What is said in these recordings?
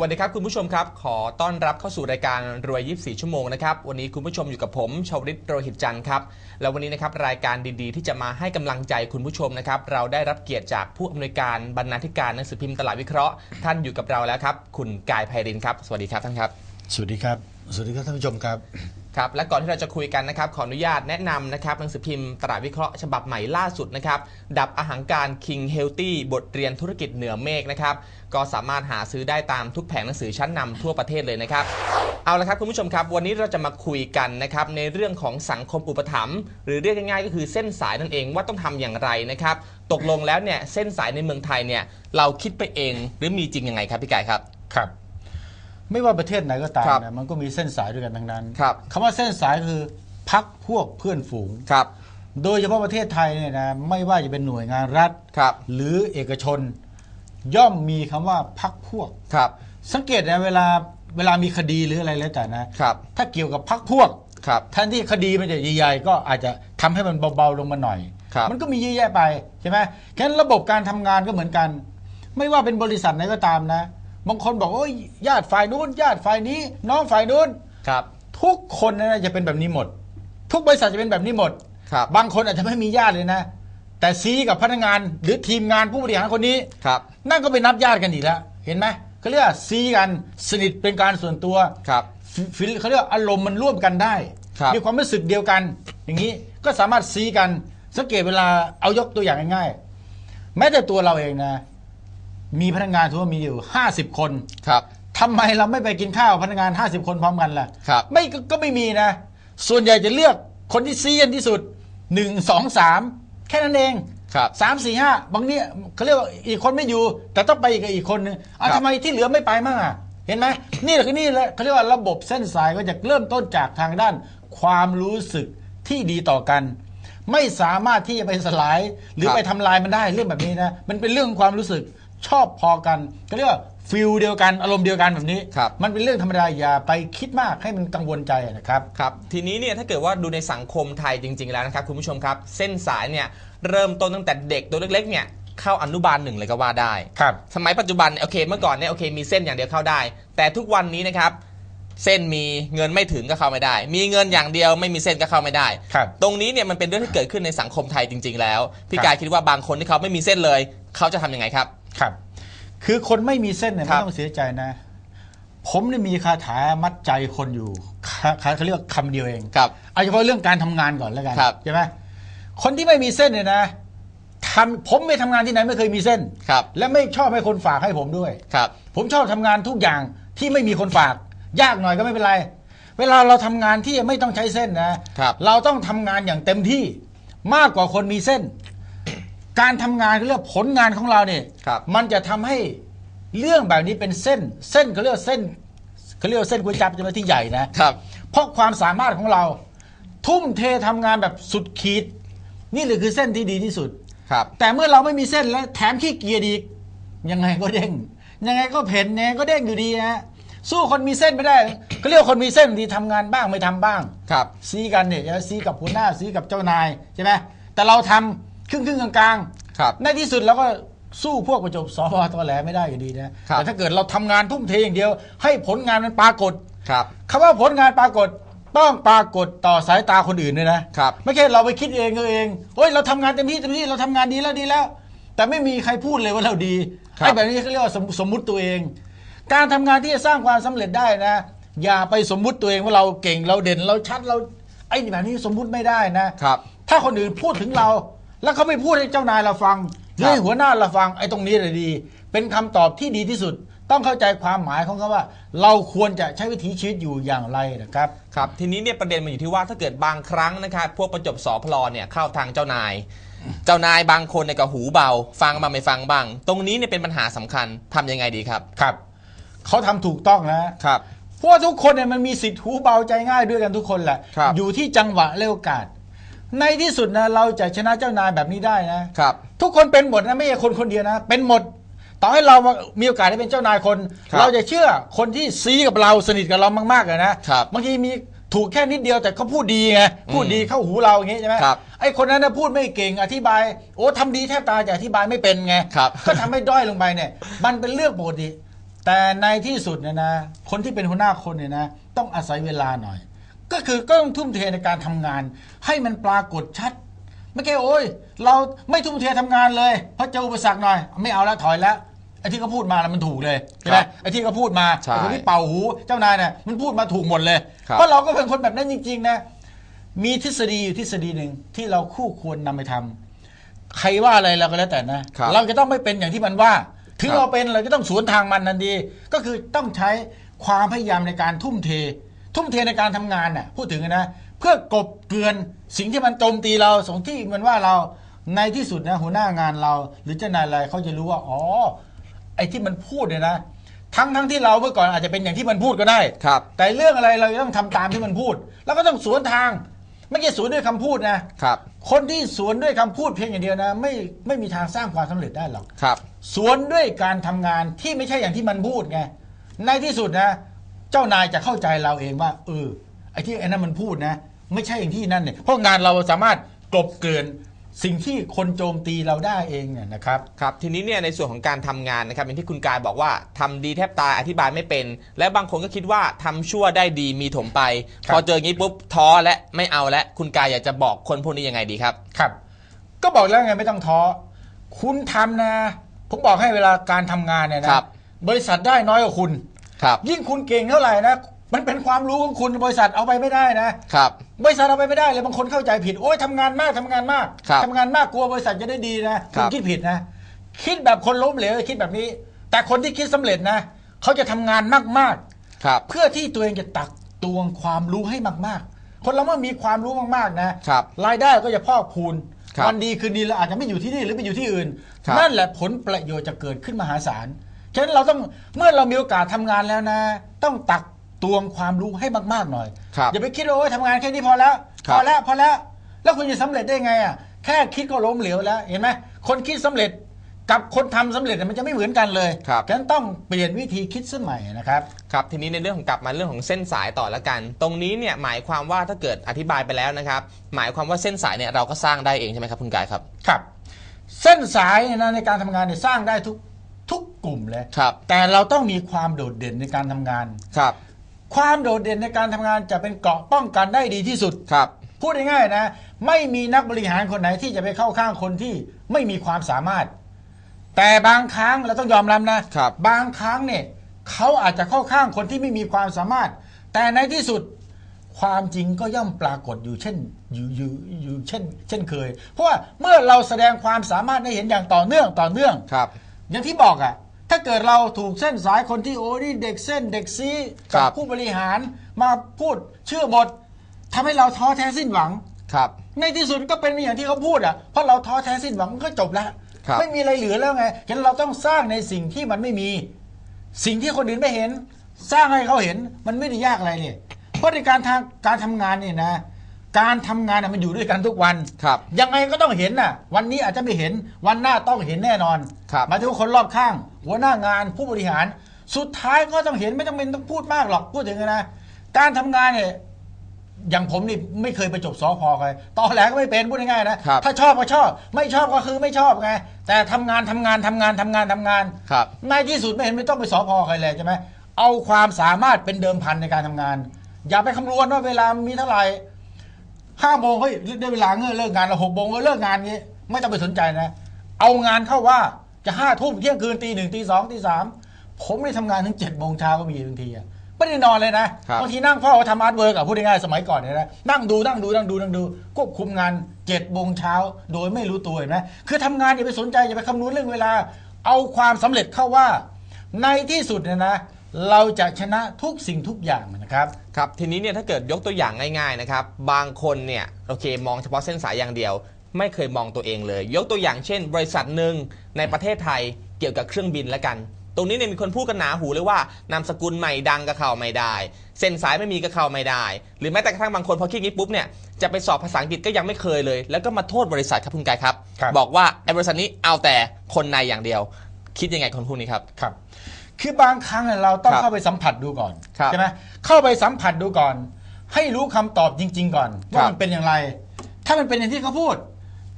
วัสดีครับคุณผู้ชมครับ ขอต้อนรับเข้าสู่รายการรวย 24 ชั่วโมงนะครับ วันนี้คุณผู้ชมอยู่กับผมชาวริตโรหิตจันทร์ครับ แล้ววันนี้นะครับรายการดีๆ ที่จะมาให้กำลังใจคุณผู้ชมนะครับ เราได้รับเกียรติจากผู้อำนวยการบรรณาธิการหนังสือพิมพ์ตลาดวิเคราะห์ ท่านอยู่กับเราแล้วครับ คุณกายไพรินครับ สวัสดีครับท่านครับ สวัสดีครับ สวัสดีครับท่านผู้ชมครับ ครับและก่อนที่เราจะคุยกันนะครับขออนุญาตแนะนำนะครับหนังสือพิมพ์ตลาดวิเคราะห์ฉบับใหม่ล่าสุดนะครับดับอาหารการ King Healthy บทเรียนธุรกิจเหนือเมฆนะครับก็สามารถหาซื้อได้ตามทุกแผงหนังสือชั้นนำทั่วประเทศเลยนะครับ เอาละครับคุณผู้ชมครับ วันนี้เราจะมาคุยกันนะครับในเรื่องของสังคมอุปถัมภ์หรือเรียกง่ายๆก็คือเส้นสายนั่นเองว่าต้องทำอย่างไรนะครับตกลงแล้วเนี่ยเส้นสายในเมืองไทยเนี่ยเราคิดไปเองหรือมีจริงยังไงครับพี่กายครับครับ ไม่ว่าประเทศไหนก็ตามครับนะมันก็มีเส้นสายด้วยกันทั้งนั้นครับ คำว่าเส้นสายคือพักพวกเพื่อนฝูง ครับ โดยเฉพาะประเทศไทยเนี่ยนะไม่ว่าจะเป็นหน่วยงานรัฐ ครับ หรือเอกชน ย่อมมีคำว่าพักพวก ครับ สังเกตนะเวลาเวลามีคดีหรืออะไรแล้วแต่นะครับ ถ้าเกี่ยวกับพักพวกครับ แทนที่คดีมันจะใหญ่ๆก็อาจจะทำให้มันเบาๆลงมาหน่อย ครับ มันก็มีเยอะแยะไปใช่ไหมแค่นั้นระบบการทำงานก็เหมือนกัน ไม่ว่าเป็นบริษัทไหนก็ตามนะ บางคนบอกโอ้ยญาติฝ่ายนู้นญาติฝ่ายนี้ น้องฝ่ายนู้นครับ ทุกคนนะจะเป็นแบบนี้หมด ทุกบริษัทจะเป็นแบบนี้หมดครับบางคนอาจจะไม่มีญาติเลยนะ แต่ซีกับพนักงานหรือทีมงานผู้บริหารคนนี้ครับ นั่นก็ไปนับญาติกันอีกแล้วเห็นไหมเขาเรียกว่าซีกันสนิทเป็นการส่วนตัวครับฟิฟิลเขาเรียกว่าอารมณ์มันร่วมกันได้ครับมีความรู้สึกเดียวกัน อย่างนี้ก็สามารถซีกันสังเกตเวลาเอายกตัวอย่างง่ายๆแม้แต่ตัวเราเองนะ มีพนักงานทั่วามีอยู่ 50 คนครับทำไมเราไม่ไปกินข้าวพนักงาน 50 คนพร้อมกันล่ะครับไม่ก็ก็ไม่มีนะ ส่วนใหญ่จะเลือกคนที่ซีกันที่สุด 1 2 3 แค่นั้นเองครับสามสี่ห้าบางเนี่ยเขาเรียกว่าอีกคนไม่อยู่ แต่ต้องไปกับอีกคนนึงเอาครับทำไมที่เหลือไม่ไปมั่งอะเห็นไหมนี่แหละคือนี่แหละเขาเรียกว่าระบบเส้นสายก็จะเริ่มต้นจากทางด้าน ความรู้สึกที่ดีต่อกัน ไม่สามารถที่จะไปสลาย หรือครับไปทำลายมันได้เรื่องแบบนี้นะมันเป็นเรื่องความรู้สึก ชอบพอกันเขาเรียกว่าฟิลเดียวกันอารมณ์เดียวกันแบบนี้ ครับมันเป็นเรื่องธรรมดาอย่าไปคิดมากให้มันกังวลใจนะครับ ครับ ทีนี้เนี่ยถ้าเกิดว่าดูในสังคมไทยจริง ๆ แล้วนะครับคุณผู้ชมครับ เส้นสายเนี่ยเริ่มต้นตั้งแต่เด็กตัวเล็กๆเนี่ยเข้าอนุบาลหนึ่งเลยก็ว่าได้ ครับ สมัยปัจจุบันเนี่ยโอเคเมื่อก่อนเนี่ยโอเคมีเส้นอย่างเดียวเข้าได้ แต่ทุกวันนี้นะครับเส้นมีเงินไม่ถึงก็เข้าไม่ได้ มีเงินอย่างเดียวไม่มีเส้นก็เข้าไม่ได้ ครับ ตรงนี้เนี่ยมันเป็นเรื่องที่เกิดขึ้นในสังคมไทยจริง ๆ แล้ว พี่ครับกายคิดว่าบางคนที่เขาไม่มีเส้นเลย เขาจะทำยังไงครับ ครับ คือคนไม่มีเส้นเนี่ยครัไม่บ ต้องเสียใจนะ ผมเนี่ยมีคาถามัดใจคนอยู่คาคาเขาเรียกว่าคำเดียวเอง ครับ เอาเฉพาะเรื่องการทำงานก่อนแล้วกันครับ ใช่ไหมคนที่ไม่มีเส้นเนี่ยนะทำผมไปทำงานที่ไหนไม่เคยมีเส้น ครับและไม่ชอบให้คนฝากให้ผมด้วย ครับ ผมชอบทำงานทุกอย่างที่ไม่มีคนฝาก ยากหน่อยก็ไม่เป็นไร เวลาเราทำงานที่ไม่ต้องใช้เส้นนะครับ เราต้องทำงานอย่างเต็มที่มากกว่าคนมีเส้น การทำงานเขาเรียกผลงานของเราเนี่ยครับ มันจะทำให้เรื่องแบบนี้เป็นเส้น เส้นเขาเรียกว่าเส้นเขาเรียกว่าเส้นก๋วยจั๊บจะมาที่ใหญ่นะ ครับ เพราะความสามารถของเรา ทุ่มเททำงานแบบสุดขีด นี่เลยคือเส้นที่ดีที่สุด ครับ แต่เมื่อเราไม่มีเส้นแล้วแถมขี้เกียจอีกยังไงก็เด้ง ยังไงก็เพ่นยังไงก็เด้งอยู่ดีนะสู้คนมีเส้นไม่ได้ ก็เรียกว่าคนมีเส้นที่ทำงานบ้างไม่ทำบ้าง ครับ ซีกันเนี่ยจะซีกับหัวหน้าซีกับเจ้านายใช่ไหมแต่เราทำ ครึ่งครึ่งๆกลางๆครับในที่สุดเราก็สู้พวกประจบสวตอแหลไม่ได้อยู่ดีนะครับแต่ถ้าเกิดเราทำงานทุ่มเทอย่างเดียว ให้ผลงานมันปรากฏครับคำว่าผลงานปรากฏต้องปรากฏต่อสายตาคนอื่นด้วยนะครับไม่ใช่เราไปคิดเองเออเองโอ้ยเราทำงานเต็มที่เต็มที่เราทำงานดีแล้วดีแล้ว แต่ไม่มีใครพูดเลยว่าเราดีครับไอ้แบบนี้เขาเรียกว่าสมสมมุติตัวเอง การทำงานที่จะสร้างความสำเร็จได้นะ อย่าไปสมมุติตัวเองว่าเราเก่งเราเด่นเราชัดเราไอ้แบบนี้สมมุติไม่ได้นะครับ ถ้าคนอื่นพูดถึงเรา แล้วเขาไม่พูดให้เจ้านายเราฟังหรือให้หัวหน้าเราฟังไอ้ตรงนี้เลยดี เป็นคำตอบที่ดีที่สุด ต้องเข้าใจความหมายของเขาว่า เราควรจะใช้วิถีชีวิตอยู่อย่างไรนะครับครับทีนี้เนี่ยประเด็นมันอยู่ที่ว่าถ้าเกิดบางครั้งนะครับพวกประจบสอพลอเนี่ยเข้าทางเจ้านาย เจ้านายบางคนเนี่ยก็หูเบา ฟังบ้างไม่ฟังบ้าง ตรงนี้เนี่ยเป็นปัญหาสำคัญทำยังไงดีครับครับเขาทำถูกต้องนะครับเพราะว่าทุกคนเนี่ยมันมีสิทธิ์หูเบาใจง่ายด้วยกันทุกคนแหละครับอยู่ที่จังหวะและโอกาส ในที่สุดนะเราจะชนะเจ้านายแบบนี้ได้นะครับ ทุกคนเป็นหมดนะไม่ใช่คนคนเดียวนะ เป็นหมดต่อให้เรามีโอกาสได้เป็นเจ้านายคนครับเราจะเชื่อคนที่ซีกับเราสนิทกับเรามากๆเลยนะครับบางทีมีถูกแค่นิดเดียวแต่เขาพูดดีไงพูดดีเข้าหูเราอย่างงี้ใช่ไหมครับไอ้คนนั้นนะพูดไม่เก่งอธิบาย โอ้ทำดีแทบตายแต่อธิบายไม่เป็นไงครับก็ทำให้ด้อยลงไปเนี่ย มันเป็นเรื่องปกติแต่ในที่สุดเนี่ยนะ คนที่เป็นหัวหน้าคนเนี่ยนะ ต้องอาศัยเวลาหน่อย ก็คือก็ต้องทุ่มเทในการทำงาน ให้มันปรากฏชัด ไม่ใช่โอ้ย เราไม่ทุ่มเททำงานเลย เพราะเจออุปสรรคหน่อย ไม่เอาแล้วถอยแล้วไอ้ที่เขาพูดมาแล้วมันถูกเลยใช่ไหมครับไอ้ที่เขาพูดมาใช่ไอ้คนที่เป่าหูเจ้านายเนี่ยมันพูดมาถูกหมดเลย ครับ เพราะเราก็เป็นคนแบบนั้นจริง ๆ นะ มีทฤษฎีอยู่ทฤษฎีหนึ่งที่เราคู่ควรนำไปทำใครว่าอะไรเราก็แล้วแต่นะ ครับเราจะต้องไม่เป็นอย่างที่มันว่า ถึงครับ เราเป็นเราจะต้องสวนทางมันทันทีก็คือต้องใช้ความพยายามในการทุ่มเท ทุ่มเทในการทำงานน่ะพูดถึงนะเพื่อกลบเกลื่อนสิ่งที่มันโจมตีเราสงที่มันว่าเราในที่สุดนะหัวหน้างานเรา หรือเจ้านายอะไรเขาจะรู้ว่าอ๋อไอ้ที่มันพูดเนี่ยนะ ทั้งทั้งที่เราเมื่อก่อนอาจจะเป็นอย่างที่มันพูดก็ได้ครับแต่เรื่องอะไรเราจะต้องทำตามที่มันพูด แล้วก็ต้องสวนทางไม่ใช่สวนด้วยคำพูดนะครับ คนที่สวนด้วยคำพูดเพียงอย่างเดียวนะ ไม่ไม่มีทางสร้างความสำเร็จได้หรอกครับ สวนด้วยการทำงานที่ไม่ใช่อย่างที่มันพูดไงในที่สุดนะ เจ้านายจะเข้าใจเราเองว่าเออไอ้ที่ไอ้นั่นมันพูดนะ ไม่ใช่อย่างที่นั่นเนี่ยเพราะงานเราสามารถกลบเกลื่อนสิ่งที่คนโจมตีเราได้เองเนี่ยนะครับครับทีนี้เนี่ยในส่วนของการทำงานนะครับอย่างที่คุณกายบอกว่าทำดีแทบตายอธิบายไม่เป็น และบางคนก็คิดว่าทำชั่วได้ดีมีถมไปครับพอเจออย่างนี้ปุ๊บท้อและไม่เอาและคุณกายอยากจะบอกคนพวกนี้ยังไงดีครับ ครับ ก็บอกแล้วไงไม่ต้องท้อคุณทำนะ ผมบอกให้เวลาการทำงานเนี่ยนะครับ บริษัทได้น้อยกว่าคุณ ครับ ยิ่งคุณเก่งเท่าไหร่นะ มันเป็นความรู้ของคุณบริษัทเอาไปไม่ได้นะครับ บริษัทเอาไปไม่ได้เลยบางคนเข้าใจผิด โอ้ยทำงานมากทำงานมากครับทำงานมากกลัวบริษัทจะได้ดีนะครัคุณบ คิดผิดนะ คิดแบบคนล้มเหลวคิดแบบนี้ แต่คนที่คิดสำเร็จนะเขาจะทำงานมากๆครับเพื่อที่ตัวเองจะตักตวงความรู้ให้มากๆ คนเราเมื่อมีความรู้มากๆนะครับรายได้ก็จะพอกพูนครับวันดีคืนดีเราอาจจะไม่อยู่ที่นี่หรือไปอยู่ที่อื่น ครับ นั่นแหละผลประโยชน์จะเกิดขึ้นมหาศาล ฉะนั้นเราต้องเมื่อเรามีโอกาสทำงานแล้วนะ ต้องตักตวงความรู้ให้มากๆหน่อยครับอย่าไปคิดว่าโอ้ยทำงานแค่นี้พอแล้วครัพบอแล้วพอแล้ว แล้วคุณจะสำเร็จได้ไงอะแค่คิดก็ล้มเหลวแล้วเห็นไหมคนคิดสำเร็จกับคนทำสำเร็จมันจะไม่เหมือนกันเลยครับฉะนั้นต้องเปลี่ยนวิธีคิดสมัยนะครับ ครับ ทีนี้ในเรื่องของกลับมาเรื่องของเส้นสายต่อละกัน ตรงนี้เนี่ยหมายความว่าถ้าเกิดอธิบายไปแล้วนะครับ หมายความว่าเส้นสายเนี่ยเราก็สร้างได้เองใช่ไหมครับคุณกายครับ ครับ เส้นสายเนี่ยนะในการทำงานเนี่ยสร้างได้ทุกทุ กกลุ่มเลยครับแต่เราต้องมีความโดดเด่นในการทำงานครับ ความโดดเด่นในการทำงานจะเป็นเกราะป้องกันได้ดีที่สุดครับ พูดง่ายๆนะ ไม่มีนักบริหารคนไหนที่จะไปเข้าข้างคนที่ไม่มีความสามารถ แต่บางครั้งเราต้องยอมรับนะครับ บางครั้งเนี่ยเขาอาจจะเข้าข้างคนที่ไม่มีความสามารถ แต่ในที่สุดความจริงก็ย่อมปรากฏอยู่เช่นอยู่อยู่อยู่เช่น เช่นเคย เพราะว่าเมื่อเราแสดงความสามารถให้เห็นอย่างต่อเนื่องต่อเนื่องครับ อย่างที่บอกอะ่ะ ถ้าเกิดเราถูกเส้นสายคนที่โอ้นี่เด็กเส้นเด็กซีครักับ ผู้บริหารมาพูดเชื่อหมดทำให้เราท้อแท้สิ้นหวัง ครับ ในที่สุดก็เป็นอย่างที่เขาพูดอะเพราะเราท้อแท้สิ้นหวังมันก็จบแล้วครับ ไม่มีอะไรเหลือแล้วไงฉะนั้นเราต้องสร้างในสิ่งที่มันไม่มี สิ่งที่คนอื่นไม่เห็น สร้างให้เขาเห็นมันไม่ได้ยากอะไรเนี่ยเพราะในการทางการทำงานเนี่ยนะ การทำงานน่ะมันอยู่ด้วยกันทุกวันครับยังไงก็ต้องเห็นน่ะ วันนี้อาจจะไม่เห็นวันหน้าต้องเห็นแน่นอนครับหมายถึงว่าคนรอบข้าง หัวหน้างานผู้บริหาร สุดท้ายก็ต้องเห็นไม่ต้องเป็นต้องพูดมากหรอกพูดถึงนะการทำงานเนี่ยอย่างผมนี่ไม่เคยไปจบสอพอใครตอนแรกก็ไม่เป็นพูดง่ายๆนะครับถ้าชอบก็ชอบ ไม่ชอบก็คือไม่ชอบไง แต่ทำงานทำงานทำงานทำงานทำงานครับในที่สุดไม่เห็นไม่ต้องไปสอพอใครเลยใช่ไหมเอาความสามารถเป็นเดิมพันในการทำงาน อย่าไปคำนวณว่าเวลามีเท่าไหร่ ห้าโมงเฮ้ยได้เวลาเงอเลิกงานแล้วหกโมงก็เลิกงานงี้ ไม่ต้องไปสนใจนะ เอางานเข้าว่าจะห้าทุ่มเที่ยงคืนตีหนึ่งตีสองตีสามผมได้ทำงานถึงเจ็ดโมงเช้าก็มีบางทีอะไม่ได้นอนเลยนะครับบางทีนั่งเฝ้าทำอาร์ตเวิร์กอะพูดง่ายๆสมัยก่อนเนี่ยนะนั่งดูนั่งดูนั่งดูนั่งดูควบคุมงานเจ็ดโมงเช้าโดยไม่รู้ตัวเห็นไหมคือทำงานอย่าไปสนใจอย่าไปคำนวณเรื่องเวลา เอาความสำเร็จเข้าว่า ในที่สุดเนี่ยนะ เราจะชนะทุกสิ่งทุกอย่างนะครับ ครับ ทีนี้เนี่ยถ้าเกิดยกตัวอย่างง่ายๆนะครับ บางคนเนี่ยโอเค มองเฉพาะเส้นสายอย่างเดียว ไม่เคยมองตัวเองเลย ยกตัวอย่างเช่น บริษัทหนึ่งในประเทศไทยเกี่ยวกับเครื่องบินแล้วกัน ตรงนี้เนี่ยมีคนพูดกันหนาหูเลยว่านามสกุลใหม่ดังก็เข้าไม่ได้ เส้นสายไม่มีก็เข้าไม่ได้ หรือแม้แต่กระทั่งบางคนพอคิดงี้ปุ๊บเนี่ยจะไปสอบภาษาอังกฤษก็ยังไม่เคยเลย แล้วก็มาโทษบริษัทครับคุณกายครับ ครับ บอกว่าไอ้บริษัทนี้เอาแต่คนในอย่างเดียว คิดยังไงคนพวกนี้ครับ ครับ คือบางครั้งเนี่ยเราต้องครับเข้าไปสัมผัสดูก่อนครับใช่ไหมเข้าไปสัมผัสดูก่อน ให้รู้คำตอบจริง ๆ ก่อนครัว่าบมันเป็นอย่างไร ถ้ามันเป็นอย่างที่เขาพูด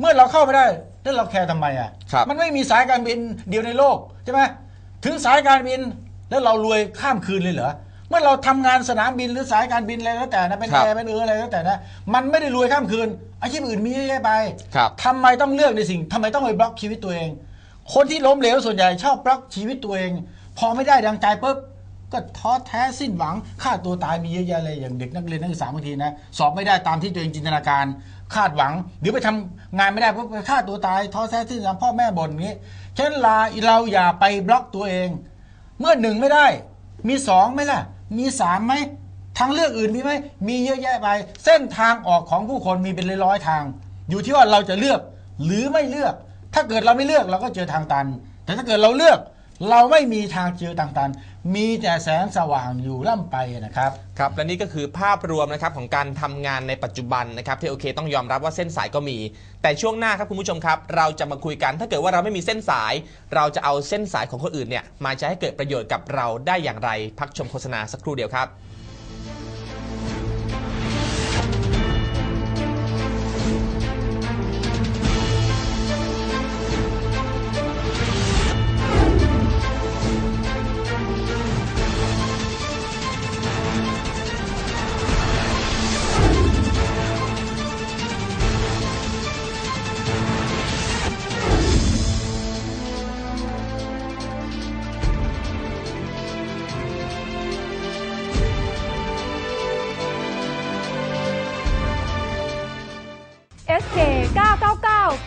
เมื่อเราเข้าไปได้แล้วเราแคร์ทำไมอะครับ มันไม่มีสายการบินเดียวในโลกใช่ไหมถึงสายการบินแล้วเรารวยข้ามคืนเลยเหรอเมื่อเราทำงานสนามบินหรือสายการบินอะไรแล้วแต่นะเป็นครับ แอร์เป็นเอออะไรแล้วแต่นะมันไม่ได้รวยข้ามคืนอาชีพอื่นมีเยอะแยะไป ครับ ทำไมต้องเลือกในสิ่งทำไมต้องไปบล็อกชีวิตตัวเอง คนที่ล้มเหลวส่วนใหญ่ชอบบล็อกชีวิตตัวเอง พอไม่ได้ดังใจปุ๊บก็ท้อแท้สิ้นหวังฆ่าตัวตายมีเยอะแยะเลยอย่างเด็กนักเรียนนักศึกษาบางทีนะสอบไม่ได้ตามที่ตัวเองจินตนาการคาดหวัง หรือไปทำงานไม่ได้ปุ๊บไปฆ่าตัวตายท้อแท้สิ้นหวังพ่อแม่บ่นอย่างนี้ฉะนั้นลาเราอย่าไปบล็อกตัวเอง เมื่อหนึ่งไม่ได้ มีสองไหมล่ะ มีสามไหมทางเลือกอื่นมีไหมมีเยอะแยะไป เส้นทางออกของผู้คนมีเป็นร้อยๆทาง อยู่ที่ว่าเราจะเลือกหรือไม่เลือก ถ้าเกิดเราไม่เลือกเราก็เจอทางตัน แต่ถ้าเกิดเราเลือก เราไม่มีทางเจอต่างตันมีแต่แสงสว่างอยู่ล่ำไปนะครับ ครับและนี่ก็คือภาพรวมนะครับของการทำงานในปัจจุบันนะครับที่โอเคต้องยอมรับว่าเส้นสายก็มี แต่ช่วงหน้าครับคุณผู้ชมครับ เราจะมาคุยกันถ้าเกิดว่าเราไม่มีเส้นสาย เราจะเอาเส้นสายของคนอื่นเนี่ยมาใช้ให้เกิดประโยชน์กับเราได้อย่างไร พักชมโฆษณาสักครู่เดียวครับ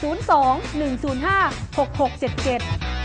02 105 6677